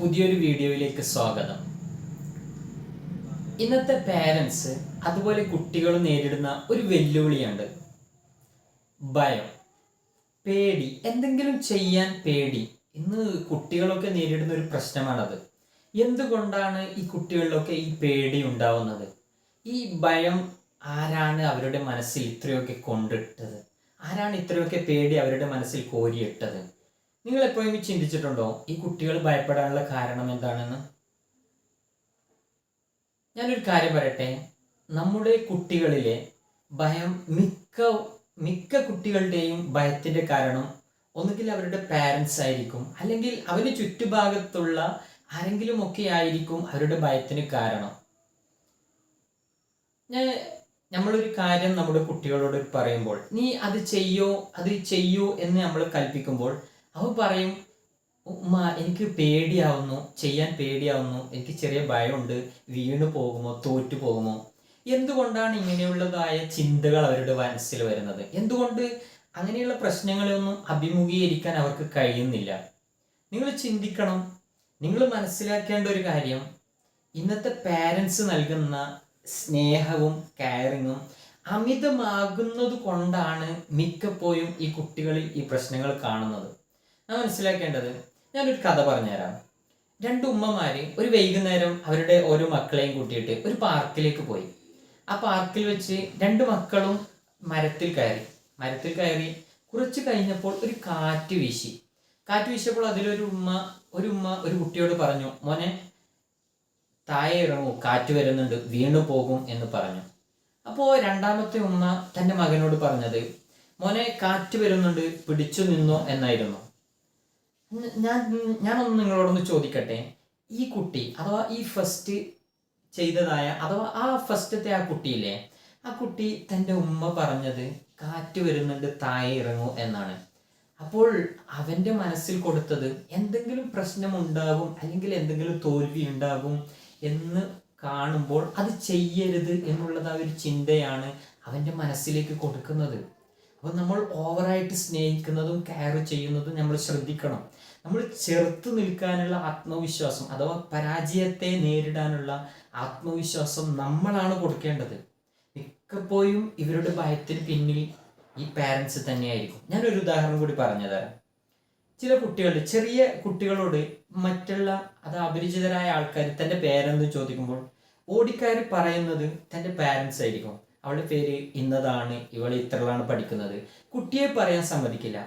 പുതിയൊരു വീഡിയോയിലേക്ക് സ്വാഗതം. ഇന്നത്തെ പാരൻസ് അതുപോലെ കുട്ടികൾ നേരിടുന്ന ഒരു വെല്ലുവിളിയുണ്ട്. ഭയം പേടി എന്തെങ്കിലും ചെയ്യാൻ പേടി ഇന്ന് കുട്ടികളൊക്കെ നേരിടുന്ന ഒരു പ്രശ്നമാണത്. എന്തുകൊണ്ടാണ് ഈ കുട്ടികളിലൊക്കെ ഈ പേടി ഉണ്ടാവുന്നത്? ഈ ഭയം ആരാണ് അവരുടെ മനസ്സിൽ ഇത്രയൊക്കെ കൊണ്ടിട്ടത്? ആരാണ് ഇത്രയൊക്കെ പേടി അവരുടെ മനസ്സിൽ കോരിയിട്ടത്? നിങ്ങൾ എപ്പോഴെങ്കിലും ചിന്തിച്ചിട്ടുണ്ടോ? ഈ കുട്ടികൾ ഭയപ്പെടാനുള്ള കാരണം എന്താണെന്ന്? ഞാനൊരു കാര്യം പറയട്ടെ. നമ്മുടെ കുട്ടികളിലെ ഭയം മിക്ക മിക്ക കുട്ടികളുടെയും ഭയത്തിന്റെ കാരണം ഒന്നുകിൽ അവരുടെ പാരൻസ് ആയിരിക്കും അല്ലെങ്കിൽ അവരുടെ ചുറ്റുഭാഗത്തുള്ള ആരെങ്കിലും ഒക്കെ ആയിരിക്കും അവരുടെ ഭയത്തിന് കാരണം. ഞാൻ നമ്മളൊരു കാര്യം നമ്മുടെ കുട്ടികളോട് പറയുമ്പോൾ നീ അത് ചെയ്യോ അത് ചെയ്യൂ എന്ന് നമ്മൾ കൽപ്പിക്കുമ്പോൾ അവ പറയും ഉമ്മ എനിക്ക് പേടിയാവുന്നു ചെയ്യാൻ പേടിയാവുന്നു എനിക്ക് ചെറിയ ഭയമുണ്ട് വീണു പോകുമോ തോറ്റു പോകുമോ? എന്തുകൊണ്ടാണ് ഇങ്ങനെയുള്ളതായ ചിന്തകൾ അവരുടെ മനസ്സിൽ വരുന്നത്? എന്തുകൊണ്ട് അങ്ങനെയുള്ള പ്രശ്നങ്ങളെയൊന്നും അഭിമുഖീകരിക്കാൻ അവർക്ക് കഴിയുന്നില്ല? നിങ്ങൾ ചിന്തിക്കണം നിങ്ങൾ മനസ്സിലാക്കേണ്ട ഒരു കാര്യം ഇന്നത്തെ പാരൻസ് നൽകുന്ന സ്നേഹവും കെയറിങ്ങും അമിതമാകുന്നത് കൊണ്ടാണ് മിക്കപ്പോഴും ഈ കുട്ടികളിൽ ഈ പ്രശ്നങ്ങൾ കാണുന്നത്. നാം മനസ്സിലാക്കേണ്ടത് ഞാനൊരു കഥ പറഞ്ഞുതരാം. രണ്ട് ഉമ്മമാര് ഒരു വൈകുന്നേരം അവരുടെ ഓരോ മക്കളെയും കൂട്ടിയിട്ട് ഒരു പാർക്കിലേക്ക് പോയി. ആ പാർക്കിൽ വെച്ച് രണ്ട് മക്കളും മരത്തിൽ കയറി. മരത്തിൽ കയറി കുറച്ച് കഴിഞ്ഞപ്പോൾ ഒരു കാറ്റ് വീശി. കാറ്റ് വീശിയപ്പോൾ അതിലൊരു ഉമ്മ ഒരു ഉമ്മ ഒരു കുട്ടിയോട് പറഞ്ഞു മോനെ താഴെ ഇറങ്ങൂ കാറ്റ് വരുന്നുണ്ട് വീണു പോകും എന്ന് പറഞ്ഞു. അപ്പോൾ രണ്ടാമത്തെ ഉമ്മ തന്റെ മകനോട് പറഞ്ഞത് മോനെ കാറ്റ് വരുന്നുണ്ട് പിടിച്ചു നിന്നോ എന്നായിരുന്നു. ഞാൻ ഞാനൊന്ന് നിങ്ങളോടൊന്ന് ചോദിക്കട്ടെ? ഈ കുട്ടി അഥവാ ഈ ഫസ്റ്റ് ചെയ്തതായ അഥവാ ആ ഫസ്റ്റത്തെ ആ കുട്ടിയില്ലേ ആ കുട്ടി തന്റെ ഉമ്മ പറഞ്ഞത് കാറ്റ് വരുന്നുണ്ട് താഴെ ഇറങ്ങൂ എന്നാണ്. അപ്പോൾ അവന്റെ മനസ്സിൽ കൊടുത്തത് എന്തെങ്കിലും പ്രശ്നം ഉണ്ടാകും അല്ലെങ്കിൽ എന്തെങ്കിലും തോൽവി ഉണ്ടാകും എന്ന് കാണുമ്പോൾ അത് ചെയ്യരുത് എന്നുള്ളത് ആ ഒരു ചിന്തയാണ് അവന്റെ മനസ്സിലേക്ക് കൊടുക്കുന്നത്. അപ്പോൾ നമ്മൾ ഓവറായിട്ട് സ്നേഹിക്കുന്നതും കെയർ ചെയ്യുന്നതും നമ്മൾ ശ്രദ്ധിക്കണം. നമ്മൾ ചെറുത്ത് നിൽക്കാനുള്ള ആത്മവിശ്വാസം അഥവാ പരാജയത്തെ നേരിടാനുള്ള ആത്മവിശ്വാസം നമ്മളാണ് കൊടുക്കേണ്ടത്. മിക്കപ്പോഴും ഇവരുടെ ഭയത്തിന് പിന്നിൽ ഈ പാരൻസ് തന്നെയായിരിക്കും. ഞാനൊരു ഉദാഹരണം കൂടി പറഞ്ഞു തരാം ചില കുട്ടികൾ ചെറിയ കുട്ടികളോട് മറ്റുള്ള അത് അപരിചിതരായ ആൾക്കാർ തന്റെ പേരെന്ന് ചോദിക്കുമ്പോൾ ഓടിക്കാർ പറയുന്നത് തന്റെ പാരൻസ് ആയിരിക്കും. അവളുടെ പേര് ഇന്നതാണ്. ഇവൾ ഇത്രളാണ് പഠിക്കുന്നത്. കുട്ടിയെ പറയാൻ സമ്മതിക്കില്ല.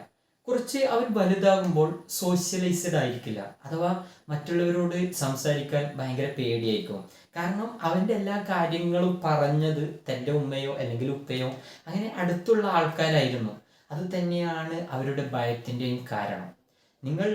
കുറച്ച് അവർ വലുതാകുമ്പോൾ സോഷ്യലൈസ്ഡ് ആയിരിക്കില്ല. അഥവാ മറ്റുള്ളവരോട് സംസാരിക്കാൻ ഭയങ്കര പേടിയായിരിക്കും. കാരണം അവന്റെ എല്ലാ കാര്യങ്ങളും പറഞ്ഞത് തന്റെ ഉമ്മയോ അല്ലെങ്കിൽ ഉപ്പയോ അങ്ങനെ അടുത്തുള്ള ആൾക്കാരായിരുന്നു. അത് തന്നെയാണ് അവരുടെ ഭയത്തിന്റെയും കാരണം. നിങ്ങൾ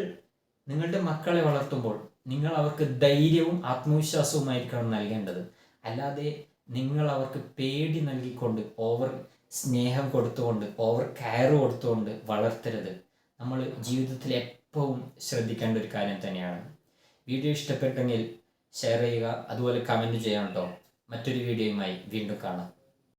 നിങ്ങളുടെ മക്കളെ വളർത്തുമ്പോൾ നിങ്ങൾ അവർക്ക് ധൈര്യവും ആത്മവിശ്വാസവുമായിരിക്കണം നൽകേണ്ടത്. അല്ലാതെ നിങ്ങൾ അവർക്ക് പേടി നൽകിക്കൊണ്ട് ഓവർ സ്നേഹം കൊടുത്തുകൊണ്ട് ഓവർ കെയർ കൊടുത്തുകൊണ്ട് വളർത്തരുത്. നമ്മൾ ജീവിതത്തിൽ എപ്പോഴും ശ്രദ്ധിക്കേണ്ട ഒരു കാര്യം തന്നെയാണ്. വീഡിയോ ഇഷ്ടപ്പെട്ടെങ്കിൽ ഷെയർ ചെയ്യുക അതുപോലെ കമന്റ് ചെയ്യണം കേട്ടോ മറ്റൊരു വീഡിയോയുമായി വീണ്ടും കാണാം.